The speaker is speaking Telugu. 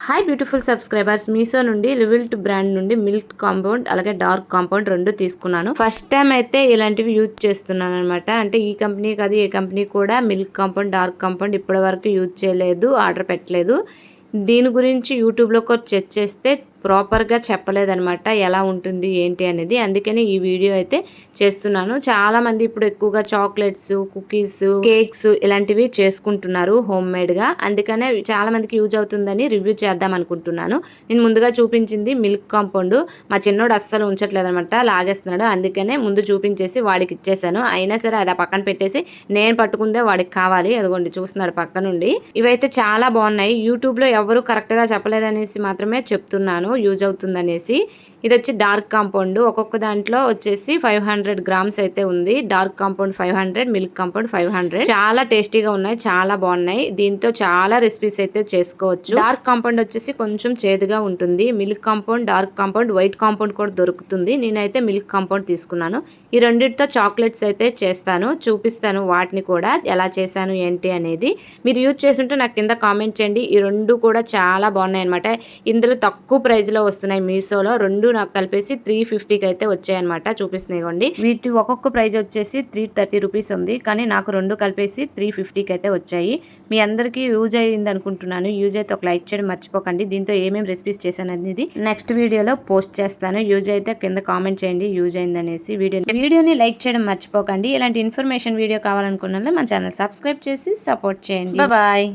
హాయ్ బ్యూటిఫుల్ సబ్స్క్రైబర్స్ మీషో నుండి లివిల్ట్ బ్రాండ్ నుండి మిల్క్ కాంపౌండ్ అలాగే డార్క్ కాంపౌండ్ రెండు తీసుకున్నాను. ఫస్ట్ టైం అయితే ఇలాంటివి యూజ్ చేస్తున్నాను అనమాట అంటే ఈ కంపెనీ కాదు ఈ కంపెనీ కూడా మిల్క్ కాంపౌండ్ డార్క్ కాంపౌండ్ ఇప్పటి వరకు యూజ్ చేయలేదు ఆర్డర్ పెట్టలేదు. దీని గురించి యూట్యూబ్లో కూడా చెక్ చేస్తే ప్రాపర్గా చెప్పలేదనమాట ఎలా ఉంటుంది ఏంటి అనేది. అందుకని ఈ వీడియో అయితే చేస్తున్నాను. చాలా మంది ఇప్పుడు ఎక్కువగా చాక్లెట్స్ కుకీస్ కేక్స్ ఇలాంటివి చేసుకుంటున్నారు హోమ్ మేడ్గా అందుకనే చాలా మందికి యూజ్ అవుతుందని రివ్యూ చేద్దాం అనుకుంటున్నాను. నేను ముందుగా చూపించింది మిల్క్ కాంపౌండ్. మా చిన్నోడు అస్సలు ఉంచట్లేదు అనమాట లాగేస్తున్నాడు. అందుకనే ముందు చూపించేసి వాడికి ఇచ్చేసాను. అయినా సరే అది పక్కన పెట్టేసి నేను పట్టుకుందే వాడికి కావాలి. అదిగోండి చూస్తున్నాడు పక్క నుండి. ఇవైతే చాలా బాగున్నాయి. యూట్యూబ్లో ఎవరు కరెక్ట్గా చెప్పలేదనేసి మాత్రమే చెప్తున్నాను. యూజ్ అవుతుందనేసి. ఇది వచ్చి డార్క్ కాంపౌండ్. ఒక్కొక్క దాంట్లో వచ్చేసి ఫైవ్ హండ్రెడ్ గ్రామ్స్ అయితే ఉంది. Dark compound five hundred milk compound five hundred. చాలా టేస్టీగా ఉన్నాయి చాలా బాగున్నాయి. దీంతో చాలా రెసిపీస్ అయితే చేసుకోవచ్చు. డార్క్ కాంపౌండ్ వచ్చేసి కొంచెం చేదుగా ఉంటుంది. Milk compound dark compound white compound కూడా దొరుకుతుంది. నేనైతే మిల్క్ కాంపౌండ్ తీసుకున్నాను. ఈ రెండింటితో చాక్లెట్స్ అయితే చేస్తాను చూపిస్తాను వాటిని కూడా ఎలా చేశాను ఏంటి అనేది. మీరు యూజ్ చేస్తుంటే నాకు కింద కామెంట్ చేయండి. ఈ రెండు కూడా చాలా బాగున్నాయి అనమాట ఇందులో తక్కువ ప్రైస్లో వస్తున్నాయి మీషోలో. రెండు నాకు కలిపేసి త్రీ ఫిఫ్టీకి అయితే వచ్చాయన్నమాట. చూపిస్తున్నాయి వీటి ఒక్కొక్క ప్రైజ్ వచ్చేసి త్రీ థర్టీ రూపీస్ ఉంది. కానీ నాకు రెండు కలిపేసి త్రీ ఫిఫ్టీకి అయితే వచ్చాయి. మీ అందరికీ యూజ్ అయ్యింది అనుకుంటున్నాను. యూజ్ అయితే ఒక లైక్ చేయడం మర్చిపోకండి. దీంతో ఏమేమి రెసిపీస్ చేశాను అనేది నెక్స్ట్ వీడియోలో పోస్ట్ చేస్తాను. యూజ్ అయితే కింద కామెంట్ చేయండి. యూజ్ అయింది అనేసి వీడియో వీడియోని లైక్ చేయడం మర్చిపోకండి. ఇలాంటి ఇన్ఫర్మేషన్ వీడియో కావాలనుకున్న మన ఛానల్ సబ్స్క్రైబ్ చేసి సపోర్ట్ చేయండి. బాయ్